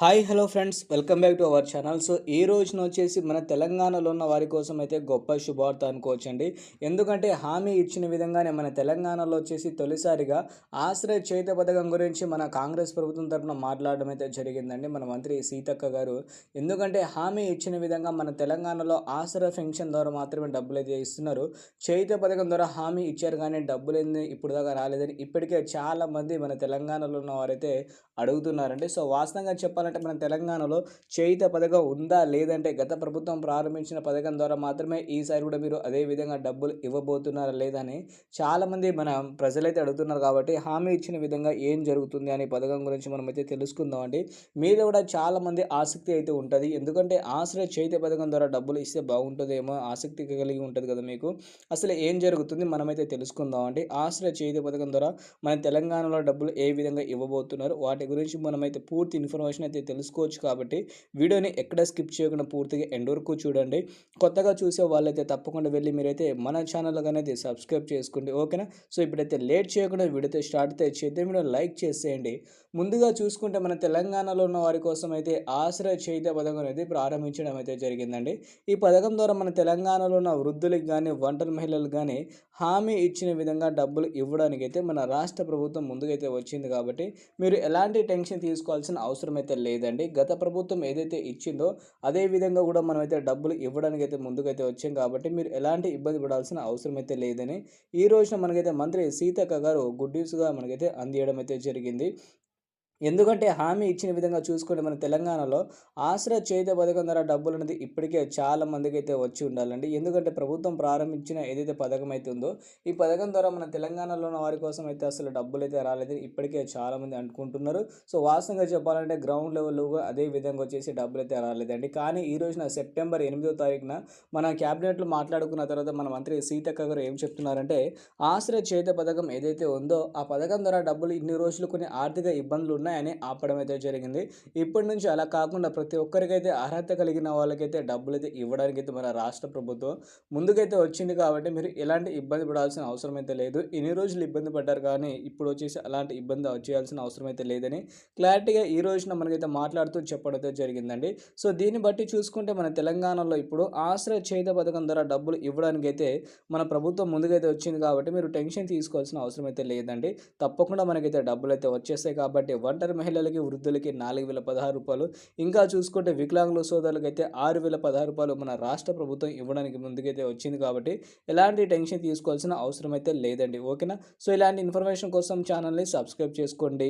Hi hello friends welcome back to our channel so ఈ రోజున వచ్చేసి మన తెలంగాణలో ఉన్న వారి కోసం అయితే గొప్ప శుభార్త అనుకోవచ్చండి. ఎందుకంటే హామీ ఇచ్చిన విధంగానే మన తెలంగాణలో వచ్చేసి తొలిసారిగా ఆశ్రయ చేత పథకం గురించి మన కాంగ్రెస్ ప్రభుత్వం తరఫున మాట్లాడడం అయితే జరిగిందండి మన మంత్రి సీతక్క గారు. ఎందుకంటే హామీ ఇచ్చిన విధంగా మన తెలంగాణలో ఆశ్రయ పెన్షన్ ద్వారా మాత్రమే డబ్బులు అయితే ఇస్తున్నారు. చేత పథకం ద్వారా హామీ ఇచ్చారు కానీ డబ్బులు ఏంది? ఇప్పుడు దాకా రాలేదని ఇప్పటికే చాలా మంది మన తెలంగాణలో ఉన్న వారైతే అడుగుతున్నారండి. సో వాస్తవంగా చెప్పాలి చెప్పాలంటే మన తెలంగాణలో చేయిత పథకం ఉందా లేదంటే గత ప్రభుత్వం ప్రారంభించిన పథకం ద్వారా మాత్రమే ఈసారి కూడా మీరు అదే విధంగా డబ్బులు ఇవ్వబోతున్నారా లేదని చాలామంది మన ప్రజలైతే అడుగుతున్నారు కాబట్టి హామీ ఇచ్చిన విధంగా ఏం జరుగుతుంది అనే పథకం గురించి మనం అయితే తెలుసుకుందామండి మీద కూడా చాలామంది ఆసక్తి అయితే ఉంటుంది. ఎందుకంటే ఆశ్రయ చేతి పథకం ద్వారా డబ్బులు ఇస్తే బాగుంటుందేమో ఆసక్తి కలిగి ఉంటుంది కదా మీకు. అసలు ఏం జరుగుతుంది మనమైతే తెలుసుకుందామండి ఆశ్రయ చేయిత పథకం ద్వారా మన తెలంగాణలో డబ్బులు ఏ విధంగా ఇవ్వబోతున్నారు? వాటి గురించి మనమైతే పూర్తి ఇన్ఫర్మేషన్ అయితే అయితే తెలుసుకోవచ్చు కాబట్టి వీడియోని ఎక్కడ స్కిప్ చేయకుండా పూర్తిగా ఎండ్ వరకు చూడండి. కొత్తగా చూసే వాళ్ళైతే తప్పకుండా వెళ్ళి మీరైతే మన ఛానల్ అనేది సబ్స్క్రైబ్ చేసుకోండి. ఓకేనా? సో ఇప్పుడైతే లేట్ చేయకుండా వీడియోతో స్టార్ట్ అయితే చేద్దాం. వీడియో లైక్ చేసేయండి. ముందుగా చూసుకుంటే మన తెలంగాణలో ఉన్న వారి కోసం అయితే ఆశ్రయ చైత్య పథకం అనేది ప్రారంభించడం అయితే జరిగిందండి. ఈ పథకం ద్వారా మన తెలంగాణలో ఉన్న వృద్ధులకు కానీ ఒంటరి మహిళలకు కానీ హామీ ఇచ్చిన విధంగా డబ్బులు ఇవ్వడానికి అయితే మన రాష్ట్ర ప్రభుత్వం ముందుకైతే వచ్చింది కాబట్టి మీరు ఎలాంటి టెన్షన్ తీసుకోవాల్సిన అవసరం అయితే లేదండి. గత ప్రభుత్వం ఏదైతే ఇచ్చిందో అదే విధంగా కూడా మనమైతే డబ్బులు ఇవ్వడానికి అయితే ముందుకైతే వచ్చాం కాబట్టి మీరు ఎలాంటి ఇబ్బంది పడాల్సిన అవసరం అయితే లేదని ఈ రోజున మనకైతే మంత్రి సీతక్క గారు గుడ్ న్యూస్గా మనకైతే అందియడం అయితే జరిగింది. ఎందుకంటే హామీ ఇచ్చిన విధంగా చూసుకుంటే మన తెలంగాణలో ఆశ్రయ చేత పథకం ద్వారా డబ్బులు అనేది ఇప్పటికే చాలా మందికి అయితే వచ్చి ఉండాలండి. ఎందుకంటే ప్రభుత్వం ప్రారంభించిన ఏదైతే పథకం అయితే ఉందో ఈ పథకం ద్వారా మన తెలంగాణలో ఉన్న వారి కోసం అయితే అసలు డబ్బులు అయితే రాలేదు ఇప్పటికే చాలామంది అనుకుంటున్నారు. సో వాస్తవంగా చెప్పాలంటే గ్రౌండ్ లెవెల్లో అదే విధంగా వచ్చేసి డబ్బులు అయితే రాలేదండి. కానీ ఈ రోజున సెప్టెంబర్ ఎనిమిదో తారీఖున మన క్యాబినెట్లో మాట్లాడుకున్న తర్వాత మన మంత్రి సీతక్క గారు ఏం చెప్తున్నారంటే ఆశ్రయ చేత పథకం ఏదైతే ఉందో ఆ పథకం ద్వారా డబ్బులు ఇన్ని రోజులు కొన్ని ఆర్థిక ఇబ్బందులు ఉన్నాయని ఆపడం అయితే జరిగింది. ఇప్పటి నుంచి అలా కాకుండా ప్రతి ఒక్కరికైతే అర్హత కలిగిన వాళ్ళకైతే డబ్బులు అయితే ఇవ్వడానికి అయితే మన రాష్ట్ర ప్రభుత్వం ముందుకైతే వచ్చింది కాబట్టి మీరు ఎలాంటి ఇబ్బంది పడాల్సిన అవసరం అయితే లేదు. ఇన్ని రోజులు ఇబ్బంది పడ్డారు కానీ ఇప్పుడు వచ్చేసి అలాంటి ఇబ్బంది చేయాల్సిన అవసరం అయితే లేదని క్లారిటీగా ఈ రోజున మనకైతే మాట్లాడుతూ చెప్పడం అయితే జరిగిందండి. సో దీన్ని బట్టి చూసుకుంటే మన తెలంగాణలో ఇప్పుడు ఆశ్రయ చేత పథకం ద్వారా డబ్బులు ఇవ్వడానికి అయితే మన ప్రభుత్వం ముందుకైతే వచ్చింది కాబట్టి మీరు టెన్షన్ తీసుకోవాల్సిన అవసరం అయితే లేదండి. తప్పకుండా మనకైతే డబ్బులు అయితే వచ్చేస్తాయి కాబట్టి ఒంటరి మహిళలకి వృద్ధులకి నాలుగు వేల పదహారు రూపాయలు. ఇంకా చూసుకుంటే వికలాంగుల సోదరులకు అయితే ఆరు వేల పదహారు రూపాయలు మన రాష్ట్ర ప్రభుత్వం ఇవ్వడానికి ముందుకైతే వచ్చింది కాబట్టి ఎలాంటి టెన్షన్ తీసుకోవాల్సిన అవసరం అయితే లేదండి. ఓకేనా? సో ఇలాంటి ఇన్ఫర్మేషన్ కోసం ఛానల్ని సబ్స్క్రైబ్ చేసుకోండి.